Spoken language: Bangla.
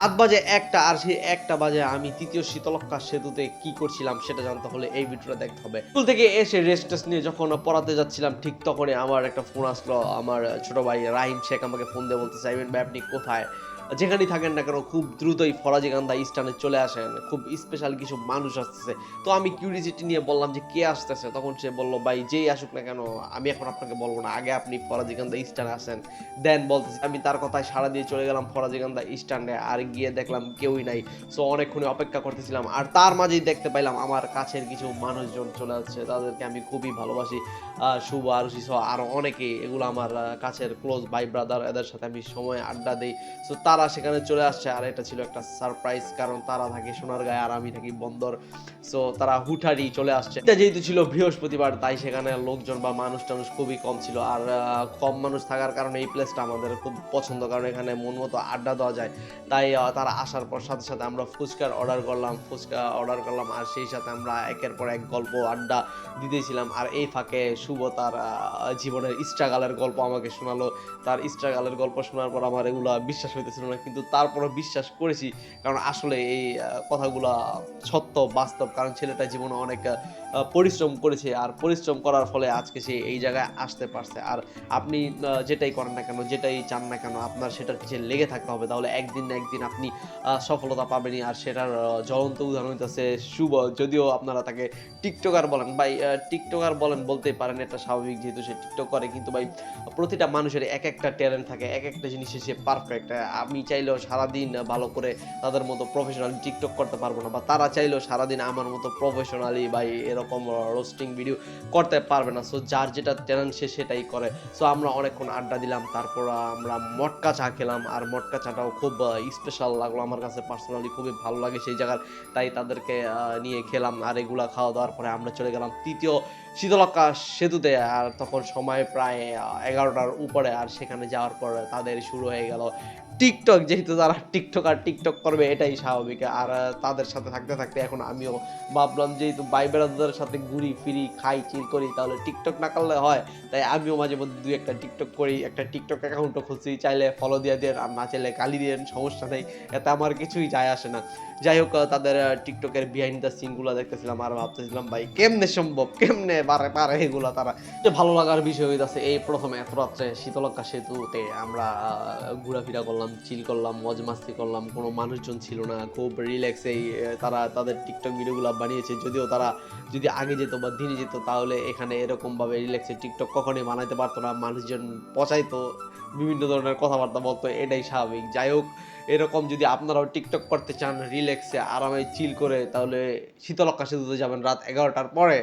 রাত বাজে একটা আর সেই একটা বাজে আমি তৃতীয় শীতলক্ষা সেতুতে কি করছিলাম সেটা জানতে হলে এই ভিডিওটা দেখতে হবে। স্কুল থেকে এসে রেস্ট নিয়ে যখন পড়াতে যাচ্ছিলাম, ঠিক তখনই আমার একটা ফোন আসলো। আমার ছোট ভাই রাহিম শেখ আমাকে ফোন দিয়ে বলতে চাইবেন ভাই, আপনি কোথায়? যেখানেই থাকেন না কেন, খুব দ্রুতই ফরাজি ফরাজিকান্দা স্টানে চলে আসেন। খুব স্পেশাল কিছু মানুষ আসতেছে। তো আমি কিউরিয়াসিটি নিয়ে বললাম যে, কে আসতেছে? তখন সে বলল, ভাই, যেই আসুক না কেন, আমি এখন আপনাকে বলব না। আগে আপনি ফরাজি ফরাজিকান্দা স্টানে আসেন। দেন বলতেছি, আমি তার কথায় সাড়া দিয়ে চলে গেলাম ফরাজি ফরাজিকান্দা স্ট্যান্ডে আর গিয়ে দেখলাম কেউই নাই। সো অনেকক্ষণ অপেক্ষা করতেছিলাম। আর তার মাঝেই দেখতে পাইলাম, আমার কাছের কিছু মানুষজন চলে আসছে। তাদেরকে আমি খুবই ভালোবাসি। শুভ আরুষি সহ আরও অনেকে। এগুলো আমার কাছের ক্লোজ ভাই ব্রাদার এদের সাথে আমি সময় আড্ডা দিই। সো তারা সেখানে চলে আসছে। আর এটা ছিল একটা সারপ্রাইজ কারণ তারা থাকে সোনারগাঁয়ে আর আমি থাকি বন্দর। সো তারা হুঠারি চলে আসছে। এটা যেহেতু ছিল বৃহস্পতিবার, তাই সেখানে লোকজন বা মানুষ টানুষ খুবই কম ছিল। আর কম মানুষ থাকার কারণে এই প্লেসটা আমাদের খুব পছন্দ। কারণ এখানে মন মতো আড্ডা দেওয়া যায়। তাই তারা আসার পর সাথে সাথে আমরা ফুচকার অর্ডার করলাম, ফুচকা অর্ডার করলাম। আর সেই সাথে আমরা একের পর এক গল্প আড্ডা দিতেছিলাম। আর এই ফাঁকে শুভ তার জীবনের স্ট্রাগালের গল্প আমাকে শোনালো। তার স্ট্রাগালের গল্প শোনার পর আমার এগুলো বিশ্বাস হইতেছিল না কিন্তু তারপরও বিশ্বাস করেছি। কারণ আসলে এই কথাগুলা সত্য, বাস্তব। কারণ ছেলেটা জীবনে অনেক পরিশ্রম করেছে। আর পরিশ্রম করার ফলে আজকে সে এই জায়গায় আসতে পারছে। আর আপনি যেটাই করেন না কেন, যেটাই চান না কেন, আপনার সেটার পিছিয়ে লেগে থাকতে হবে। তাহলে একদিন না একদিন আপনি সফলতা পাবেনই। আর সেটার জ্বলন্ত উদাহরণ হইতেছে শুভ। যদিও আপনারা তাকে টিকটকার বলেন। ভাই টিকটকার বলেন বলতেই পারেন, এটা স্বাভাবিক যেহেতু সে টিকটক করে। কিন্তু ভাই, প্রতিটা মানুষের এক একটা ট্যালেন্ট থাকে, এক একটা জিনিসে সে পারফেক্ট আমি চাইলেও সারাদিন ভালো করে তাদের মতো প্রফেশনালি টিকটক করতে পারব না, বা তারা চাইলেও সারাদিন আমার মতো প্রফেশনালি ভাই এরকম রোস্টিং ভিডিও করতে পারবে না। সো যার যেটা ট্যালেন্ট সে সেটাই করে। সো আমরা অনেকক্ষণ আড্ডা দিলাম, তারপর আমরা মটকা চা খেলাম, আর মটকা চাটাও খুব স্পেশাল লাগল আমার কাছে পার্সোনালি খুবই ভালো লাগে সেই জায়গার। তাই তাদেরকে নিয়ে খেলাম, আর এগুলা খাওয়া দাওয়ার পরে আমরা চলে গেলাম তৃতীয় শীতলক্ষা সেতুতে। আর তখন সময় প্রায় এগারোটার উপরে, আর সেখানে যাওয়ার পর তাদের শুরু হয়ে গেল টিকটক, যেহেতু তারা টিকটক আর টিকটক করবে, এটাই স্বাভাবিক। আর তাদের সাথে থাকতে থাকতে এখন আমিও ভাবলাম যেহেতু ভাই বেড়াদের সাথে ঘুরি ফিরি, খাই, চিল করি, তাহলে টিকটক না করলে হয়? তাই আমিও মাঝে মধ্যে দুই একটা টিকটক করি, একটা টিকটক অ্যাকাউন্টও খুলছি, চাইলে ফলো দিয়ে দেন, আর না চাইলে গালি দেন, সমস্যা নেই, এতে আমার কিছুই যায় আসে না। যাই হোক তাদের টিকটকের বিহাইন্ড দ্য সিনগুলো দেখতেছিলাম আর ভাবতেছিলাম, ভাই, কেমনে সম্ভব? কেমনে পারে পারে এগুলো তারা? ভালো লাগার বিষয় হইতাছে, এই প্রথমে এত রাত্রে শীতলক্ষা সেতুতে আমরা ঘোরাফেরা করলাম চিল করলাম, মজ মাস্তি করলাম, কোনো মানুষজন ছিল না, খুব রিল্যাক্স এই তারা তাদের টিকটক ভিডিওগুলো বানিয়েছে, যদিও তারা যদি আগে যেত বা দিনে যেত, তাহলে এখানে এরকম ভাবে রিল্যাক্সে টিকটক কখনোই বানাইতে পারতো না, মানুষজন পচাইতো, বিভিন্ন ধরনের কথাবার্তা বলতো, এটাই স্বাভাবিক। যাই হোক এরকম যদি আপনারাও টিকটক করতে চান রিল্যাক্সে আরামে চিল করে, তাহলে শীতলক্ষা সেতুতে যাবেন রাত এগারোটার পরে।